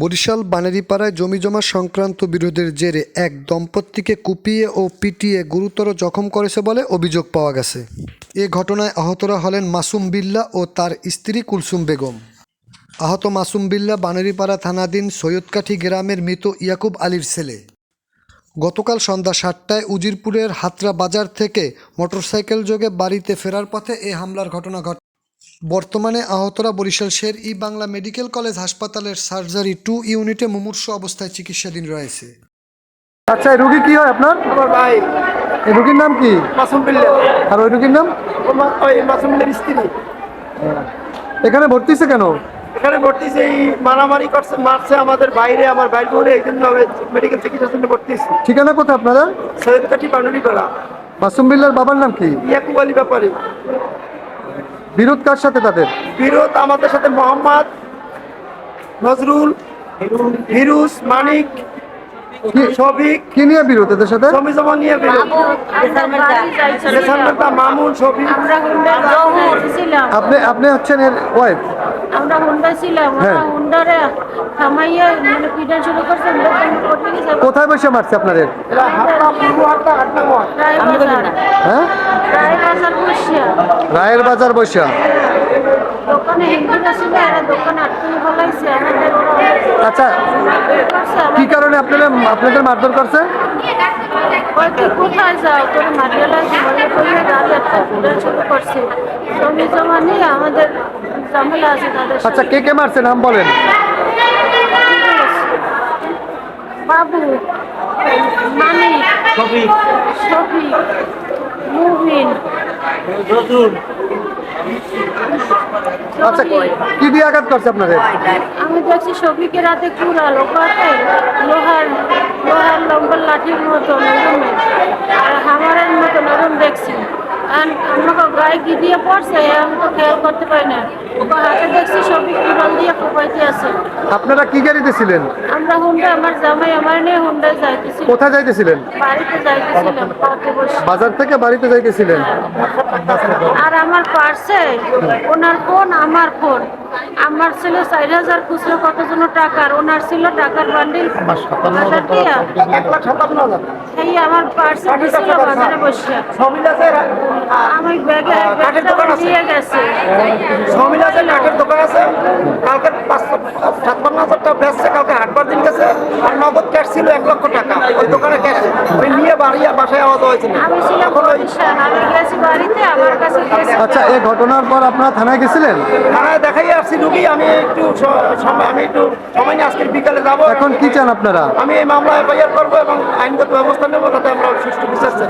বরিশাল বানেরীপাড়ায় জমিজমা সংক্রান্ত বিরোধের জেরে এক দম্পতিকে কুপিয়ে ও পিটিয়ে গুরুতর জখম করেছে বলে অভিযোগ পাওয়া গেছে। এ ঘটনায় আহতরা হলেন মাসুম বিল্লা ও তার স্ত্রী কুলসুম বেগম। আহত মাসুম বিল্লা বানেরীপাড়া থানাধীন সৈয়দকাঠি গ্রামের মৃত ইয়াকুব আলীর ছেলে। গতকাল সন্ধ্যা সাতটায় উজিরপুরের হাতরা বাজার থেকে মোটরসাইকেল যোগে বাড়িতে ফেরার পথে এ হামলার ঘটনা ঘটে। বর্তমানে আহতরা বরিশাল শের ই বাংলা মেডিকেল কলেজ হাসপাতালের সার্জারি টু ইউনিটে মুমূর্ষু অবস্থায় চিকিৎসাধীন রয়েছে। আচ্ছা রুগী কি হয় আপনার? আমার ভাই। এই রুগীর নাম কি? মাসুম বিল্লাহ আর ওই রুগীর নাম? ওই মাসুম বিল্লার স্ত্রী। এখানে ভর্তিছে কেন? এখানে ভর্তি এই মারামারি করছে মারছে আমাদের বাইরে আমার বাইরে বলে এই জন্য মেডিকেল চিকিৎসার জন্য ভর্তি হয়েছি। ঠিকানা কোথায় আপনারা পানুরি পাড়া মাসুম বিল্লার বাবার নাম কি? ইয়াকুব আলী ব্যাপারে। বিরোধ কার সাথে তাদের? বিরোধ আমাদের সাথে মোহাম্মদ নজরুল হিরুস মানিক কি- শফিক। কি নিয়ে বিরোধ এদের সাথে? জমি জমা নিয়ে বিরোধ। মামুন শফিক। আমরা হুন্ডা বাসে ছিলাম। আপনি আপনি হচ্ছেন এর ওয়াইফ আমরা হুন্ডা ছিলাম। হ্যাঁ। আমরা হুন্ডারে থামাইয়া মানে পিটা শুরু করছে। কোথায় বসে মারছে আপনাদের? হ্যাঁ? রায়ের বাজার বসা দোকানে হিন্দিটা ছিল এরা দোকানে আটকে আচ্ছা কি কারণে আপনাদের আপনাদের মারধর করছে? ওই তুই কোথায় যাও? তোর মাটিয়া লাগছে বলে বলে গাড়ি একটা শুরু করছে। জমি জমা নিয়ে আমাদের ঝামেলা আছে তাদের আচ্ছা কে কে মারছে? নাম বলেন। বাবু মানিক শফিক মুবিন আচ্ছা কি দিয়ে আঘাত করছে আপনাদের? আমি দেখছি শফিকের রাতে কুড়াল ওখানে লোহার লোহার লম্বা লাঠির মতো আমাকে গায়ে কি দিয়ে পড়ছে আমি তো খেয়াল করতে পারি না। ওকে হাতে দেখছি সব কুড়াল দিয়ে কোপাইতে আছে। আপনারা কি গাড়িতে ছিলেন? আমরা হুন্ডা আমার জামাই আমার নিয়ে হুন্ডা যাইতেছি কোথায় যাইতেছিলেন? বাড়িতে যাইতেছিলাম বসে বাজার থেকে বাড়িতে যাইতেছিলেন? আর আমার পার্সে ওনার ফোন আমার ফোন। আমার ছিল চার হাজার খুচরো কত জন টাকার? ওনার ছিল টাকার বান্ডিল। সাতান্ন আমার পার্সে দিছিল বাজারে বসে। আমি ব্যাগে কাঠের দোকান? দিয়ে গেছে। সমিল আছে? কাঠের দোকান আছে? কালকে পাঁচশো সাতপান্ন হাজার টাকা বেচছে কালকে হাটবার দিন গেছে। আর নগদ ক্যাশ ছিল এক লক্ষ টাকা। ওই দোকানে বাড়ি বাসায় আওয়াজ হয়েছে আমি ছিলাম বরিশাল। আমি গেছি বাড়িতে আমার কাছে গেছে। আচ্ছা এই ঘটনার পর আপনারা থানায় গেছিলেন? থানায় দেখাই আসছি রুগী আমি একটু সময় আমি একটু সময় নিয়ে আজকে বিকালে যাব। এখন কি চান আপনারা? আমি এই মামলা এফআইআর করব এবং আইনগত ব্যবস্থা নেব যাতে আমরা সুষ্ঠু বিচার চাই